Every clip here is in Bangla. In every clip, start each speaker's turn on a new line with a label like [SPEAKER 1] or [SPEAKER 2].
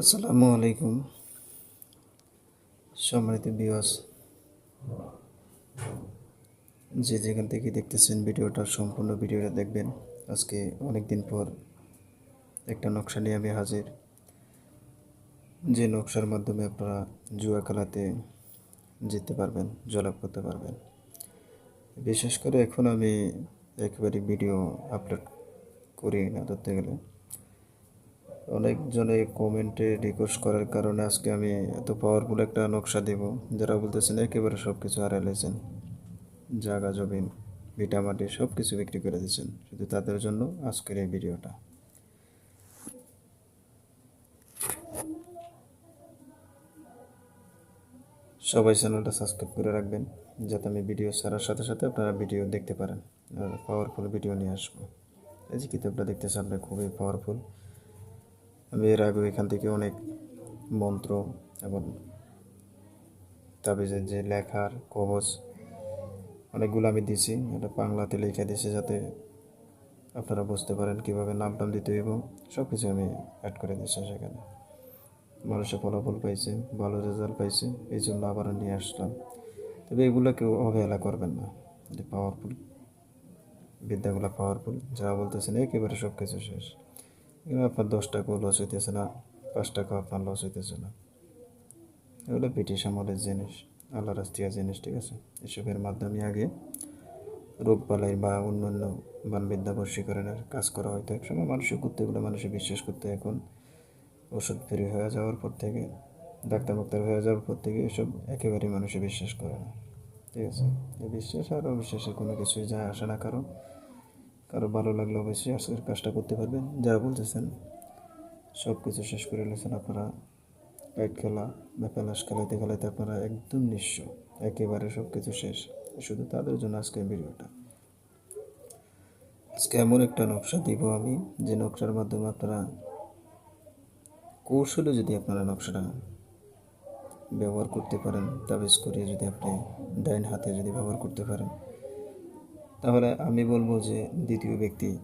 [SPEAKER 1] আসসালামু আলাইকুম। সম্মানিত বিওয়াস যে যেখান থেকে দেখতেছেন ভিডিওটা, সম্পূর্ণ ভিডিওটা দেখবেন। আজকে অনেক দিন পর একটা নকশা নিয়ে আমি হাজির। যে নকশার মাধ্যমে আপনারা জুয়া খেলাতে জিততে পারবেন, জয়লাভ করতে পারবেন। বিশেষ করে এখন আমি একেবারে ভিডিও আপলোড করি না, ধরতে গেলে। অনেকজনে কমেন্টে রিকোয়েস্ট করার কারণে আজকে আমি এত পাওয়ারফুল একটা নকশা দেব, যারা বলতেছেন একেবারে সব কিছু হারাইলেছেন জাগা, জমিন ভিটামাটি সব কিছু বিক্রি করে দিয়েছেন, শুধু তাদের জন্য আজকের এই ভিডিওটা। সবাই চ্যানেলটা সাবস্ক্রাইব করে রাখবেন, যাতে আমি ভিডিও ছাড়ার সাথে সাথে আপনারা ভিডিও দেখতে পারেন পাওয়ারফুল ভিডিও নিয়ে আসব। এই যে কিতাবটা দেখতেছেন আপনি খুবই পাওয়ারফুল আমি এর আগে এখান থেকে অনেক মন্ত্র এবং তাবিজের যে লেখার কবচ, অনেকগুলো আমি দিছি এটা বাংলাতে লিখে দিছি যাতে আপনারা বুঝতে পারেন কীভাবে নাম টাম দিতে এবং সব কিছু আমি অ্যাড করে দিচ্ছি সেখানে। মানুষের ফলাফল পাইছে, ভালো রেজাল্ট পাইছে এই জন্য আবার নিয়ে আসলাম। তবে এগুলো কেউ অবহেলা করবেন না। যে পাওয়ারফুল বিদ্যাগুলো পাওয়ারফুল যারা বলতেছেন একেবারে সব কিছু শেষ। এগুলো আপনার দশ টাকাও লস হইতেছে না পাঁচ টাকাও আপনার লস হইতেছে না। এগুলো ব্রিটিশ আমলের জিনিস আল্লাহ রাস্তিয়া জিনিস, ঠিক আছে? এসবের মাধ্যমে আগে রোগ বালাই বা অন্যান্য বানবিদ্যা বশীকরণের কাজ করা হয়তো একসময় মানুষের করতে, এগুলো মানুষের বিশ্বাস করতে, এখন ওষুধ ফ্রি হয়ে যাওয়ার পর থেকে, ডাক্তার মাক্তার হয়ে যাওয়ার পর থেকে এসব একেবারেই মানুষে বিশ্বাস করে না, ঠিক আছে? বিশ্বাস আর অবিশ্বাসের কোনো কিছুই যায় আসে না, কারণ কারও ভালো লাগলে অবশ্যই আজকের কাজটা করতে পারবেন। যারা বলতেছেন সব কিছু শেষ করে নিয়েছেন আপনারা কাইট খেলা বা পেলাস খেলাইতে খেলাইতে আপনারা একদম নিঃস্ব। একেবারে সব কিছু শেষ। শুধু তাদের জন্য আজকে ভিডিওটা। আজকে এমন একটা নকশা দিব আমি, যে নকশার মাধ্যমে আপনারা কৌশলে যদি আপনারা নকশাটা ব্যবহার করতে পারেন, তাবিজ করিয়ে যদি আপনি ডাইন হাতে যদি ব্যবহার করতে পারেন তাহলে আমি বলব যে দ্বিতীয় ব্যক্তি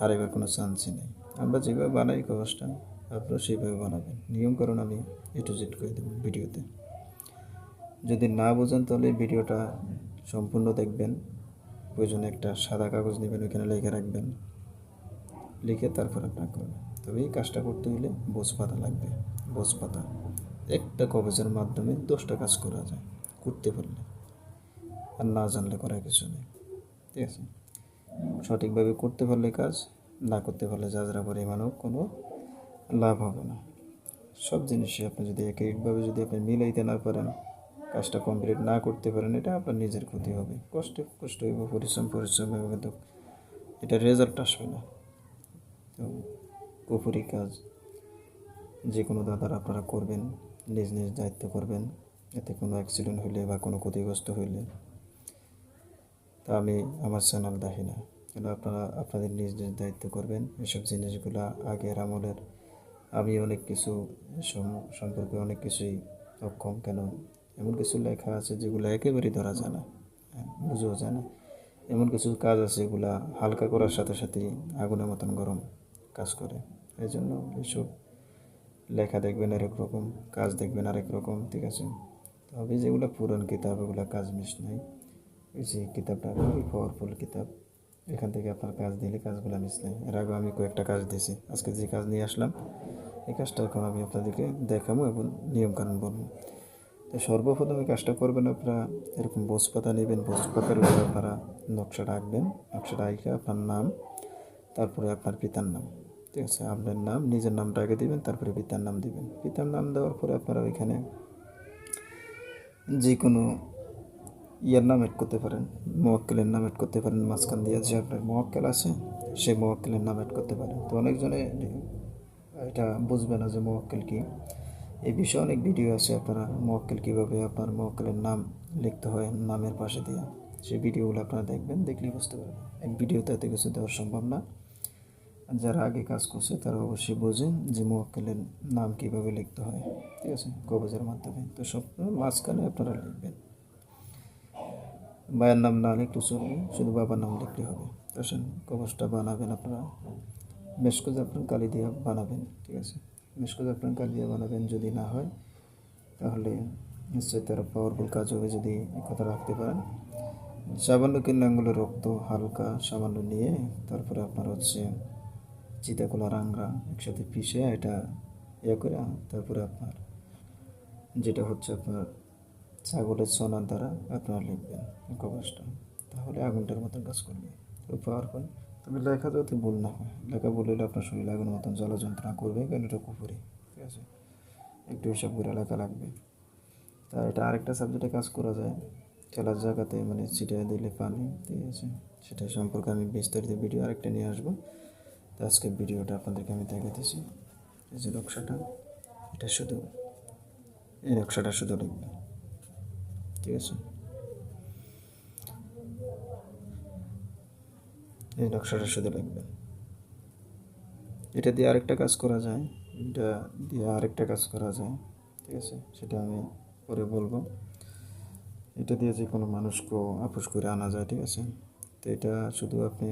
[SPEAKER 1] হারাইবার কোনো চান্সই নেই। আমরা যেভাবে বানাই কাগজটা আপনারা সেইভাবে বানাবেন। নিয়মকরণ আমি এ টু জেড করে দেবো ভিডিওতে। যদি না বোঝেন তাহলে ভিডিওটা সম্পূর্ণ দেখবেন। প্রয়োজনে একটা সাদা কাগজ নেবেন, ওইখানে লিখে রাখবেন। লিখে তারপর আপনার করবেন। তবে এই কাজটা করতে হলে বোঝ পাতা লাগবে, বোঝ পাতা। একটা কবজের মাধ্যমে দশটা কাজ করা যায়, করতে পারলে। আর না জানলে করার কিছু নেই। ঠিক আছে? সঠিকভাবে করতে পারলে কাজ, না করতে পারলে যারা পরিমাণেও কোনো লাভ হবে না। সব জিনিসই আপনি যদি একইভাবে যদি আপনি মিলাইতে না পারেন, কাজটা কমপ্লিট না করতে পারেন, এটা আপনার নিজের ক্ষতি হবে। কষ্ট কষ্ট হইব, পরিশ্রম পরিশ্রম হবে কিন্তু এটা রেজাল্ট আসবে না। তো কুপুরি কাজ যে কোনো দাদার আপনারা করবেন, নিজ নিজ দায়িত্ব করবেন, এতে কোনো অ্যাক্সিডেন্ট হইলে বা কোনো ক্ষতিগ্রস্ত হইলে তা আমি আমার চ্যানেল দেখি না। কেন আপনারা আপনাদের নিজ নিজ দায়িত্ব করবেন। এসব জিনিসগুলো আগের আমলের আমি অনেক কিছু সম- সম্পর্কে অনেক কিছুই অক্ষম। কেন? এমন কিছু লেখা আছে যেগুলো একেবারেই ধরা যায় না। হ্যাঁ, বুঝেও যায় না। এমন কিছু কাজ আছে এগুলা হালকা করার সাথে সাথেই আগুনের মতন গরম কাজ করে। এই জন্য এসব লেখা দেখবেন আরেক রকম কাজ দেখবেন আরেক রকম ঠিক আছে? তবে যেগুলো পুরান কিতাব ওগুলো কাজ মিস নাই। যে কিতাবটা খুবই পাওয়ারফুল কিতাব। এখান থেকে আপনার কাজ দিলে কাজগুলো নেই এর আগে আমি কয়েকটা কাজ দিয়েছি। আজকে যে কাজ নিয়ে আসলাম, এই কাজটা এখন আমি আপনাদেরকে দেখাবো এবং নিয়মকানুন বলব। তো সর্বপ্রথম এই কাজটা করবেন আপনারা, এরকম বোস পাতা নেবেন বোস পাতার উপরে আপনারা নকশাটা আঁকবেন নকশাটা আঁকে আপনার নাম, তারপরে আপনার পিতার নাম, ঠিক আছে? আপনার নাম, নিজের নামটা আগে দিবেন, তারপরে পিতার নাম দিবেন। পিতার নাম দেওয়ার পরে আপনারা ওইখানে যে কোনো ইয়ার নাম অ্যাড করতে পারেন, মোয়াক্কেলের নাম অ্যাড করতে পারেন, মাঝখান দিয়ে যে আপনার মোয়াক্কেল আছে সেই মোয়াক্কেলের নাম অ্যাড করতে পারেন। তো অনেকজনে এটা বুঝবে না যে মোয়াক্কেল কী। এই বিষয়ে অনেক ভিডিও আছে আপনারা, মোয়াক্কেল কীভাবে আপনার মোয়াক্কেলের নাম লিখতে হয়, নামের পাশে দিয়ে। সেই ভিডিওগুলো আপনারা দেখবেন, দেখলেই বুঝতে পারবেন। এক ভিডিওতে এত কিছু দেওয়া সম্ভব না। যারা আগে কাজ করছে, তারা অবশ্যই বোঝেন যে মোয়াক্কেলের নাম কীভাবে লিখতে হয়। ঠিক আছে? কবজের মাধ্যমে। তো সব মাঝখানে আপনারা লিখবেন। মায়ের নাম না লিখলে চলবে শুধু বাবার নাম লিখলে হবে। আসেন কবচটা বানাবেন আপনারা। করে আপনার কালি দিয়ে বানাবেন, ঠিক আছে? মেশকো জাফরান কালি দিয়ে বানাবেন যদি না হয়, তাহলে নিশ্চয়ই তার পাওয়ারফুল কাজ হবে যদি কথা রাখতে পারেন। সামান্য কিনলে আঙ্গুলে রক্ত হালকা সামান্য নিয়ে তারপরে আপনার হচ্ছে চিতাকলা রাংরা একসাথে পিষে এটা ইয়ে করে, তারপরে আপনার যেটা হচ্ছে আপনার ছাগলের সোনার দ্বারা আপনারা লিখবেন কবচটা তাহলে আগুনটার মতন কাজ করবে। তো পাওয়ারফুল তবে লেখা যাতে ভুল না। হয় লেখা ভুল হলে আপনার শরীর আগুনের মতন জ্বালা যন্ত্রণা করবে, কারণ এটা কুপুরি ঠিক আছে? একটু হিসাব করে লেখা লাগবে। তা এটা আরেকটা সাবজেক্টে কাজ করা যায়। খেলার জায়গাতে মানে ছিটিয়ে দিলে পানি, ঠিক আছে? সেটা সম্পর্কে আমি বিস্তারিত ভিডিও আরেকটা নিয়ে আসব। তো আজকে ভিডিওটা আপনাদেরকে আমি দেখাতেছি এই যে নকশাটা, এটা শুধু, এই নকশাটা শুধু লিখবে ঠিক আছে? এই নকশাটা শুধু লিখবেন এটা দিয়ে আরেকটা কাজ করা যায়। এটা দিয়ে আরেকটা কাজ করা যায়। ঠিক আছে? সেটা আমি পরে বলব। এটা দিয়ে যে কোনো মানুষকে আপোষ করে আনা যায়, ঠিক আছে? তো এটা শুধু আপনি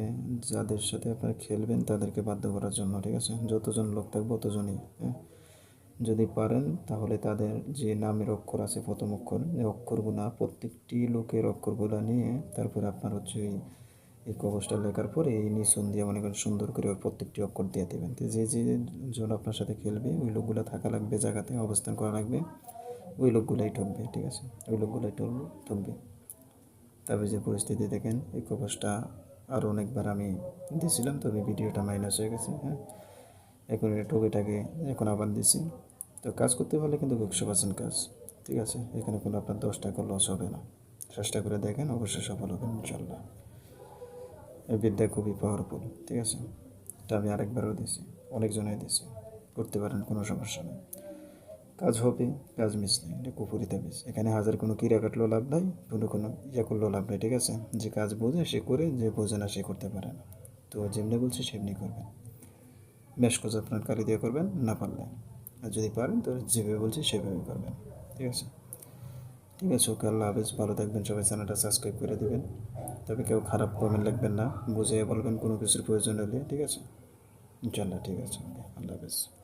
[SPEAKER 1] যাদের সাথে আপনার খেলবেন তাদেরকে বাধ্য করার জন্য, ঠিক আছে? যতজন লোক থাকবে ততজনই হ্যাঁ? যদি পারেন, তাহলে তাদের যে নামের অক্ষর আছে প্রথম অক্ষর, এই অক্ষরগুলো প্রত্যেকটি লোকের অক্ষরগুলো নিয়ে তারপরে আপনার হচ্ছে এই এই কবচটা লেখার পরে এই নিঃসন দিয়ে মনে করেন সুন্দর করে প্রত্যেকটি অক্ষর দিয়ে দেবেন। তো যে যে জন আপনার সাথে খেলবে, ওই লোকগুলো থাকা লাগবে, জায়গাতে অবস্থান করা লাগবে, ওই লোকগুলাই ঠকবে, ঠিক আছে? ওই লোকগুলাই ঠকবে ঠকবে। তবে যে পরিস্থিতি দেখেন, এই কবচটা আরও অনেকবার আমি দিয়েছিলাম, তবে ভিডিওটা মাইনাস হয়ে গেছে হ্যাঁ? এখন এটা টুকিটাকে এখন আবার দিছি। তো কাজ করতে পারলে কিন্তু একশো পার্সেন্ট কাজ, ঠিক আছে? এখানে কোনো আপনার দশ টাকা লস হবে না। চেষ্টা করে দেখেন, অবশ্যই সফল হবেন ইনশাল্লাহ এই বিদ্যা খুবই পাওয়ারফুল ঠিক আছে? এটা আমি আরেকবারও দিয়েছি অনেকজনে দিয়েছি করতে পারেন, কোনো সমস্যা নেই। কাজ হবে, কাজ মিস নেই, এটা কুপুরিতে মিস এখানে হাজার কোনো কিরা কাটলেও লাভ নাই, কোনো কোনো ইয়ে করলেও লাভ নেই, ঠিক আছে? যে কাজ বোঝে, সে করে, যে বোঝে না, সে করতে পারে না। তো যেমনি বলছি, সেমনি করবেন। বেশ কাজ আপনার কালি দিয়ে করবেন, না পারলে। আর যদি পারেন, তো যেভাবে বলছি সেভাবে করবেন। ঠিক আছে? ঠিক আছে, ওকে আল্লাহ হাফেজ, ভালো থাকবেন সবাই, চ্যানেলটা সাবস্ক্রাইব করে দেবেন। তবে কেউ খারাপ কমেন্ট লিখবেন না বুঝে বলবেন কোনো কিছুর প্রয়োজন হলে, ঠিক আছে? ইনশাল্লাহ ঠিক আছে, ওকে, আল্লাহ হাফেজ।